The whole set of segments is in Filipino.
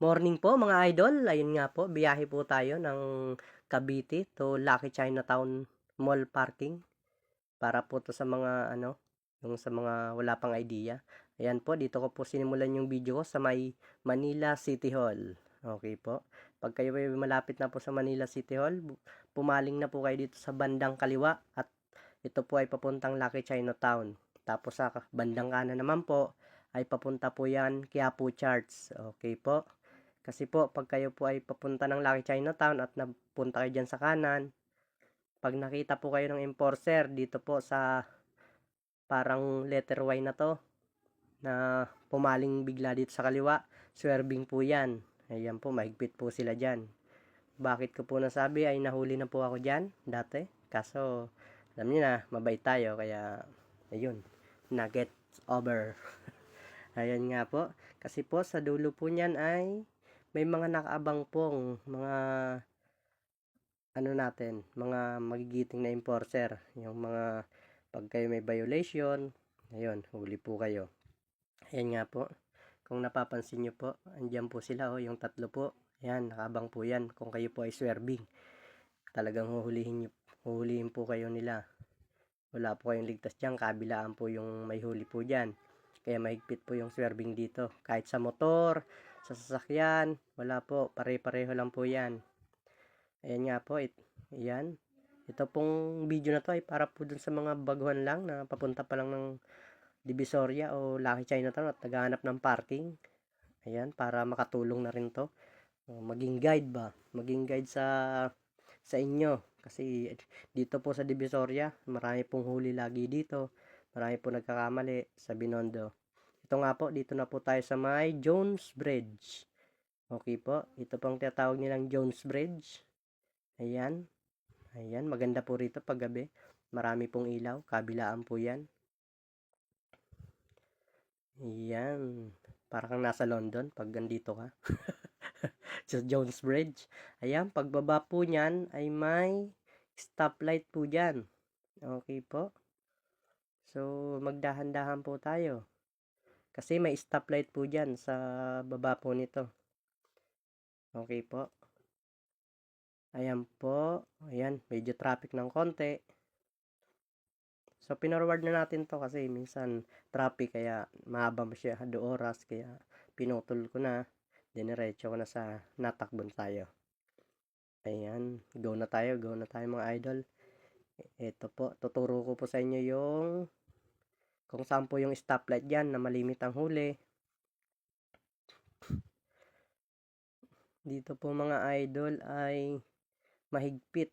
Morning po mga idol. Ayun nga po, biyahe po tayo ng Cavite to Lucky Chinatown Mall Parking. Para po to sa mga ano, yung sa mga wala pang idea. Ayan po, dito ko po sinimulan yung video ko sa may Manila City Hall. Okay po. Pag kayo ay malapit na po sa Manila City Hall, pumaling na po kayo dito sa bandang kaliwa at ito po ay papuntang Lucky Chinatown. Tapos sa bandang kanan naman po ay papunta po yan Quiapo Charts. Okay po. Kasi po, pag kayo po ay papunta ng Lucky Chinatown at napunta kayo dyan sa kanan, pag nakita po kayo ng enforcer dito po sa parang letter Y na to, na pumaling bigla dito sa kaliwa, swerving po yan. Ayan po, mahigpit po sila dyan. Bakit ko po nasabi ay nahuli na po ako dyan dati. Kaso, alam niyo na, mabait tayo. Kaya, ayun, nuggets over. Ayan nga po. Kasi po, sa dulo po niyan ay may mga nakaabang pong mga ano natin, mga magigiting na enforcer. Yung mga pag kayo may violation, ayun, huli po kayo. Ayan nga po. Kung napapansin nyo po, andyan po sila, oh, yung tatlo po. Ayan, nakaabang po yan. Kung kayo po ay swerving, talagang huhulihin, nyo, huhulihin po kayo nila. Wala po kayong ligtas dyan, kabilaan po yung may huli po dyan. Kaya mahigpit po yung swerving dito. Kahit sa motor, sa sasakyan, wala po, pare-pareho lang po yan. Ayan nga po, it, yan. Ito pong video na to ay para po dun sa mga baguhan lang na papunta pa lang ng Divisoria o Lucky Chinatown at naghahanap ng parking. Ayan, para makatulong na rin to. Maging guide ba? Maging guide sa sa inyo. Kasi dito po sa Divisoria, marami pong huli lagi dito. Marami po nagkakamali sa Binondo. Ito nga po, dito na po tayo sa may Jones Bridge. Okay po, ito pong tinatawag nilang Jones Bridge. Ayan. Ayan, maganda po rito pag gabi. Marami pong ilaw, kabilaan po yan. Ayan. Para kang nasa London pag andito ka. sa Jones Bridge. Ayan, pagbaba po niyan ay may stoplight po dyan. Okay po. So, magdahan-dahan po tayo. Kasi may stoplight po dyan sa baba po nito. Okay po. Ayan po. Ayan, medyo traffic ng konti. So, pinorward na natin to kasi minsan traffic kaya mahaba mo siya do oras kaya pinutol ko na. Diniretso ko na sa natakbon tayo. Ayan, go na tayo, go na tayo mga idol. Ito po, tuturo ko po sa inyo yung kung saan po yung stoplight dyan na malimit ang huli. Dito po mga idol ay mahigpit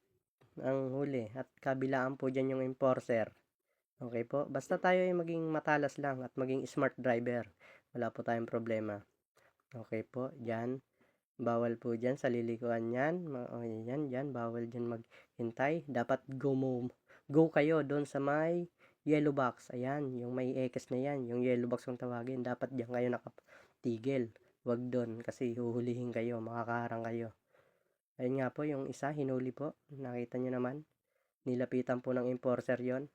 ang huli at kabilaan po dyan yung enforcer. Okay po, basta tayo ay maging matalas lang at maging smart driver. Wala po tayong problema. Okay po, dyan. Bawal po dyan sa lilikuan yan. O yan, dyan. Bawal dyan maghintay. Dapat go mo, go kayo doon sa may yellow box. Ayan, yung may X na yan. Yung yellow box kung tawagin. Dapat dyan kayo nakatigil. Huwag doon kasi huhulihin kayo. Makakaharang kayo. Ayun nga po, yung isa, hinuli po. Nakita nyo naman. Nilapitan po ng enforcer yon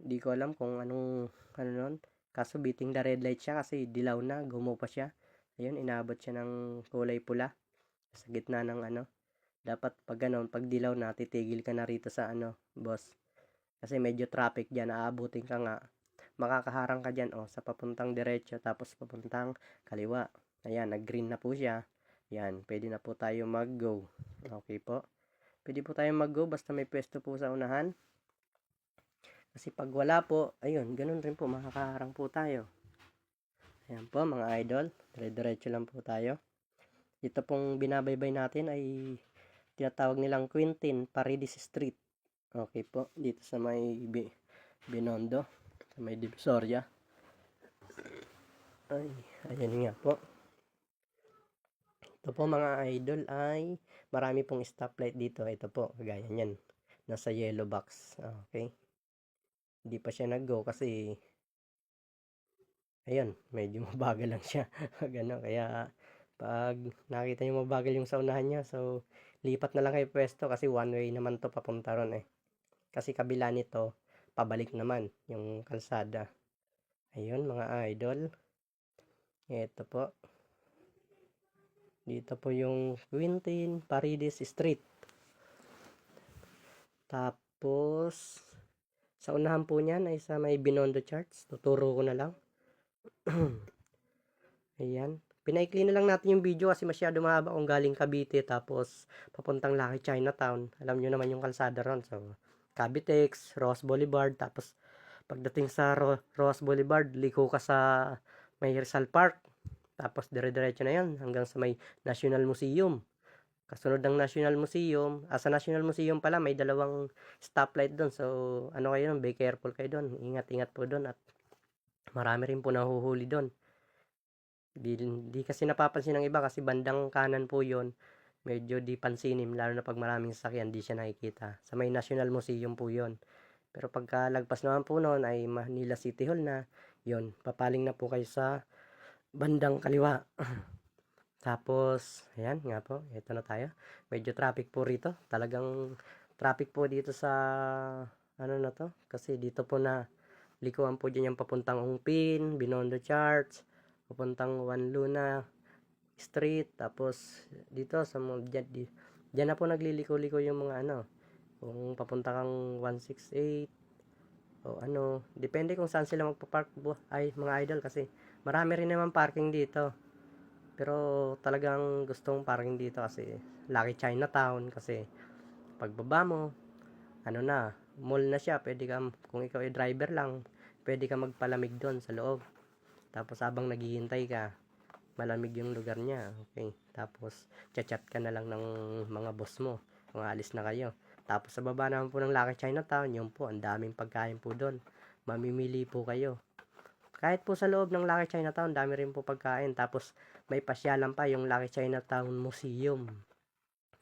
Di ko alam kung anong, ano nun. Kaso beating the red light siya kasi dilaw na, gumo pa siya. Ayun, inabot siya ng kulay pula sa gitna ng ano. Dapat pag ganun, pag dilaw na, titigil ka na rito sa ano, boss. Kasi medyo traffic dyan, aabutin ka nga. Makakaharang ka dyan, oh, sa papuntang diretso, tapos papuntang kaliwa. Ayan, nag-green na po siya. Yan, pwede na po tayo mag-go. Okay po. Pwede po tayo mag-go, basta may pwesto po sa unahan. Kasi pag wala po, ayun, ganun rin po, makakaharang po tayo. Ayan po, mga idol. Dire-diretso lang po tayo. Ito pong binabaybay natin ay tinatawag nilang Quintin Paredes Street. Okay po, dito sa may Bi Binondo, sa may Divisoria. Ay, ayan nga po. Ito po mga idol ay marami pong stoplight dito. Ito po, kagaya niyan. Nasa yellow box. Okay. Hindi pa siya nag-go kasi ayun, medyo mabagal lang siya. Gano, kaya pag nakita niyo mabagal yung sa unahan niya, so lipat na lang kayo pwesto kasi one way naman to papunta ron eh. Kasi kabila nito, pabalik naman yung kalsada. Ayun mga idol. Ito po. Dito po yung Quintin Paredes Street. Tapos, sa unahan po niyan ay sa may Binondo Charts. Tuturo ko na lang. Ayan. Pinaikli na lang natin yung video kasi masyado mahaba kung galing Cavite tapos papuntang Lucky Chinatown. Alam nyo naman yung kalsada ron. So, Cavitex, Ross Boulevard. Tapos, pagdating sa Ro- Ross Boulevard, liko ka sa may Rizal Park. Tapos, dire-diretso na yan hanggang sa may National Museum. Kasunod ng National Museum, ah, sa National Museum pala, may dalawang stoplight doon. So, ano kayo doon, be careful kayo doon. Ingat-ingat po doon at marami rin po nahuhuli doon. Di, di kasi napapansin ng iba kasi bandang kanan po yon medyo di pansinin lalo na pag maraming sasakyan di siya nakikita. Sa may National Museum po yon pero pagka lagpas naman po noon ay Manila City Hall na yon papaling na po kayo sa bandang kaliwa. Tapos ayan nga po ito na tayo. Medyo traffic po rito. Talagang traffic po dito sa ano na to? Kasi dito po na likuan po dyan yung papuntang Ungpin, Binondo Charts papuntang Juan Luna Street tapos dito sa mga dyan, di, dyan na po nagliliko-liko yung mga ano kung papunta kang 168 o ano depende kung saan sila magpa-park ay mga idol kasi marami rin naman parking dito. Pero talagang gustong parking dito kasi Lucky Chinatown kasi pagbaba mo ano na mall na siya pwede ka kung ikaw ay driver lang pwede ka magpalamig doon sa loob. Tapos habang naghihintay ka, malamig yung lugar niya. Okay. Tapos, chat-chat ka na lang ng mga boss mo. Kung alis na kayo. Tapos, sa baba naman po ng Lucky Chinatown, yun po, ang daming pagkain po doon. Mamimili po kayo. Kahit po sa loob ng Lucky Chinatown, dami rin po pagkain. Tapos, may pasyalan pa yung Lucky Chinatown Museum.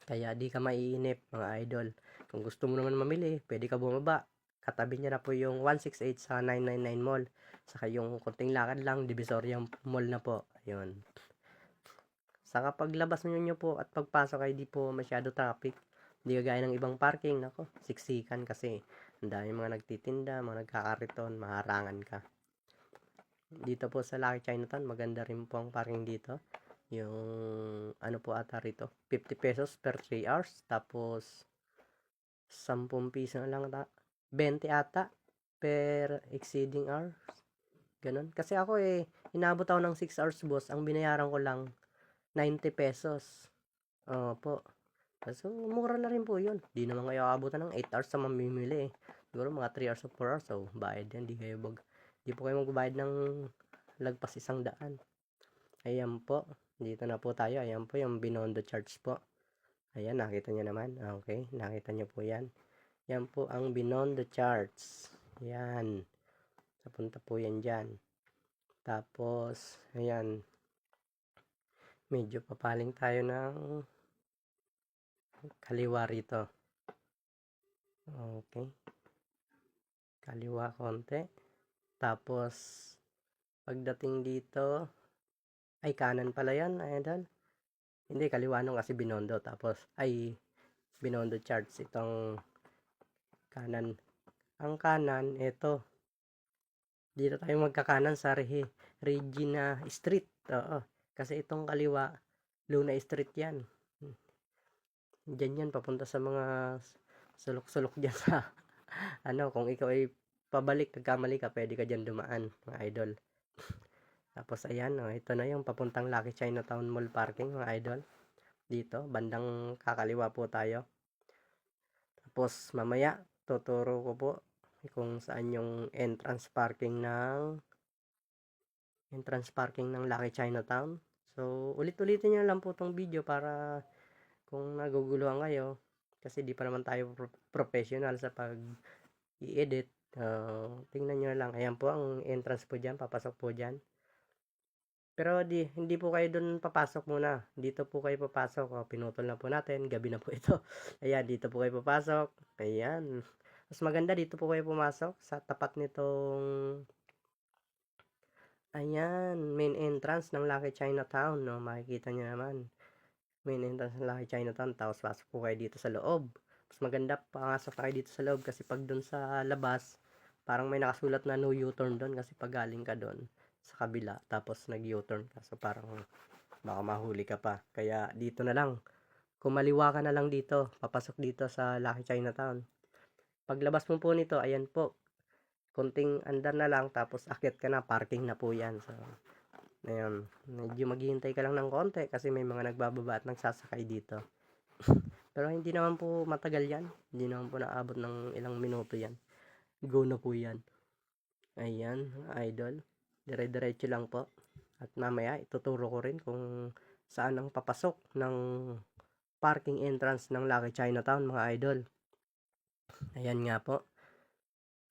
Kaya di ka maiinip, mga idol. Kung gusto mo naman mamili, pwede ka bumaba. Katabi niya na po yung 168 sa 999 Mall. Saka yung konting lakad lang, Divisoria Mall na po. Ayun. Saka paglabas nyo nyo po at pagpasok ay di po masyado traffic. Hindi kagaya ng ibang parking. Nako, siksikan kasi. Ang dami mga nagtitinda, mga nagkakariton, maharangan ka. Dito po sa Lucky Chinatown, maganda rin po ang parking dito. Yung ano po ata rito, 50 pesos per 3 hours. Tapos, 10 piso na lang ata. 20 ata per exceeding hours. Ganon. Kasi ako eh, inabot ako ng 6 hours boss. Ang binayaran ko lang 90 pesos. Opo. So, mura na rin po yun. Di naman kayo abutan ng 8 hours sa mamimili eh. Siguro mga 3 hours o 4 hours. So, bayad yan. Di kayo bag... Di po kayo magbayad ng lagpas isang daan. Ayan po. Dito na po tayo. Ayan po yung Binondo Charge po. Ayan, nakita nyo naman. Okay, nakita nyo po yan. Yan po ang Binondo Charts. Yan. Napunta po yan dyan. Tapos, ayan. Medyo papaling tayo ng kaliwa rito. Okay. Kaliwa konti. Tapos, pagdating dito, ay kanan pala yan, idol. Hindi, kaliwa nung kasi Binondo. Tapos, ay, Binondo Charts. Itong kanan. Ang kanan, ito. Dito tayo magkakanan sa Re Regina Street. Oo. Kasi itong kaliwa, Luna Street yan. Diyan yan, papunta sa mga sulok-sulok dyan sa, ano, kung ikaw ay pabalik, nagkamali ka, pwede ka dyan dumaan, mga idol. Tapos, ayan, oh, ito na yung papuntang Lucky Chinatown Mall parking, mga idol. Dito, bandang kakaliwa po tayo. Tapos, mamaya, tuturo ko po kung saan yung entrance parking ng entrance parking ng Lucky Chinatown. So, ulit-ulitin nyo lang po tong video para kung naguguluhan kayo kasi di pa naman tayo pro- professional sa pag i-edit. Uh, tingnan nyo lang. Ayan po ang entrance po dyan. Papasok po dyan. Pero di, hindi po kayo doon papasok muna. Dito po kayo papasok. O, pinutol na po natin. Gabi na po ito. Ayan, dito po kayo papasok. Ayan. Mas maganda dito po kayo pumasok sa tapat nitong Ayan, main entrance ng Lucky Chinatown, no? Makikita nyo naman. Main entrance ng Lucky Chinatown, tapos pasok po kayo dito sa loob. Mas maganda pangasok kayo dito sa loob kasi pag doon sa labas, parang may nakasulat na no U-turn doon kasi pag galing ka doon sa kabila, tapos nag U-turn ka. Parang baka mahuli ka pa. Kaya dito na lang. Kumaliwa ka na lang dito, papasok dito sa Lucky Chinatown. Paglabas mo po nito, ayan po. Kunting andar na lang, tapos akyat ka na, parking na po yan. So, ayun, medyo maghihintay ka lang ng konti kasi may mga nagbababa at nagsasakay dito. Pero hindi naman po matagal yan. Hindi naman po naabot ng ilang minuto yan. Go na po yan. Ayan, idol. Dire-diretso lang po. At mamaya, ituturo ko rin kung saan ang papasok ng parking entrance ng Lucky Chinatown, mga idol. Ayan nga po.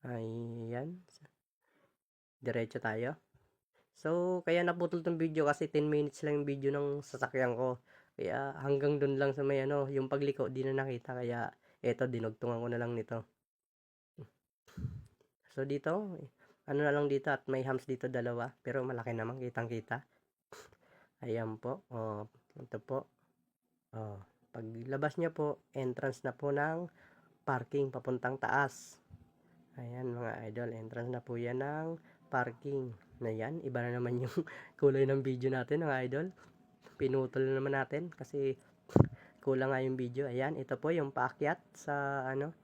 Ayan. Diretso tayo. So, kaya naputol tong video kasi 10 minutes lang yung video ng sasakyan ko. Kaya hanggang dun lang sa may ano, yung pagliko, di na nakita. Kaya eto, dinugtungan ko na lang nito. So, dito, ano na lang dito at may hams dito dalawa. Pero malaki naman, kitang kita. Ayan po. Oh, ito po. Oh, paglabas niya po, entrance na po ng parking papuntang taas. Ayan mga idol, entrance na po yan ng parking. Na yan, iba na naman yung kulay ng video natin mga idol. Pinutol na naman natin kasi kulang nga yung video. Ayan, ito po yung paakyat sa ano,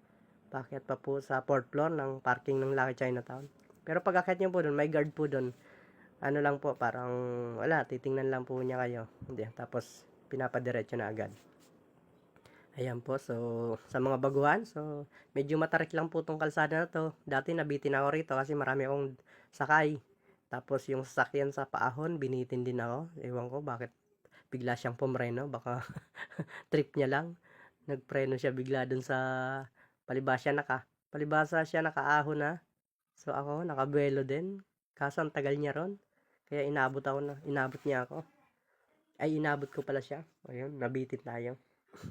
paakyat pa po sa fourth floor ng parking ng Lucky Chinatown. Pero pag akyat niyo po doon, may guard po doon. Ano lang po, parang wala, titingnan lang po niya kayo. Hindi, tapos pinapadiretso na agad. Ayan po, so sa mga baguhan, so medyo matarik lang po tong kalsada na to. Dati nabitin ako rito kasi marami akong sakay. Tapos yung sasakyan sa paahon, binitin din ako. Ewan ko bakit bigla siyang pumreno, baka trip niya lang. Nagpreno siya bigla dun sa palibasa naka. Palibasa siya nakaahon na. So ako, nakabuelo din. Kaso ang tagal niya ron. Kaya inabot ako na, inabot niya ako. Ay, inabot ko pala siya. Ayun, nabitin tayo.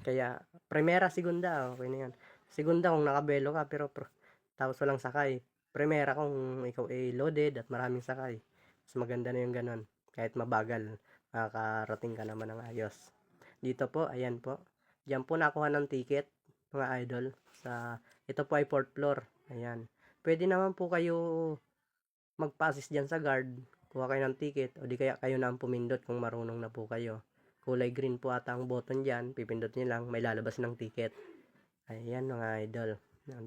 Kaya, primera, segunda, okay na yan. Segunda kung nakabelo ka, pero pro, tapos walang sakay. Primera kung ikaw ay loaded at maraming sakay. Mas maganda na yung ganun. Kahit mabagal, makakarating ka naman ng ayos. Dito po, ayan po. Diyan po nakuha ng ticket, mga idol. Sa, ito po ay fourth floor. Ayan. Pwede naman po kayo magpa-assist dyan sa guard. Kuha kayo ng ticket o di kaya kayo na ang pumindot kung marunong na po kayo kulay green po ata ang button dyan, pipindot nyo lang, may lalabas ng ticket. Ayan mga idol,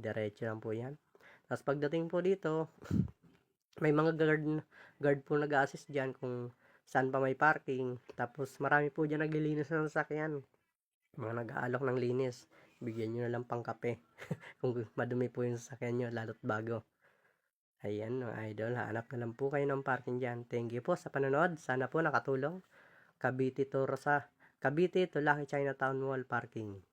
diretso lang po yan. Tapos pagdating po dito, may mga guard, guard po nag-assist dyan kung saan pa may parking. Tapos marami po dyan naglilinis ng sasakyan. Mga nag-aalok ng linis. Bigyan nyo na lang pang kape. kung madumi po yung sasakyan nyo, lalo't bago. Ayan mga idol, hanap na lang po kayo ng parking dyan. Thank you po sa panonood. Sana po nakatulong. Cavite to Rosa, Cavite to Lucky Chinatown Mall Parking.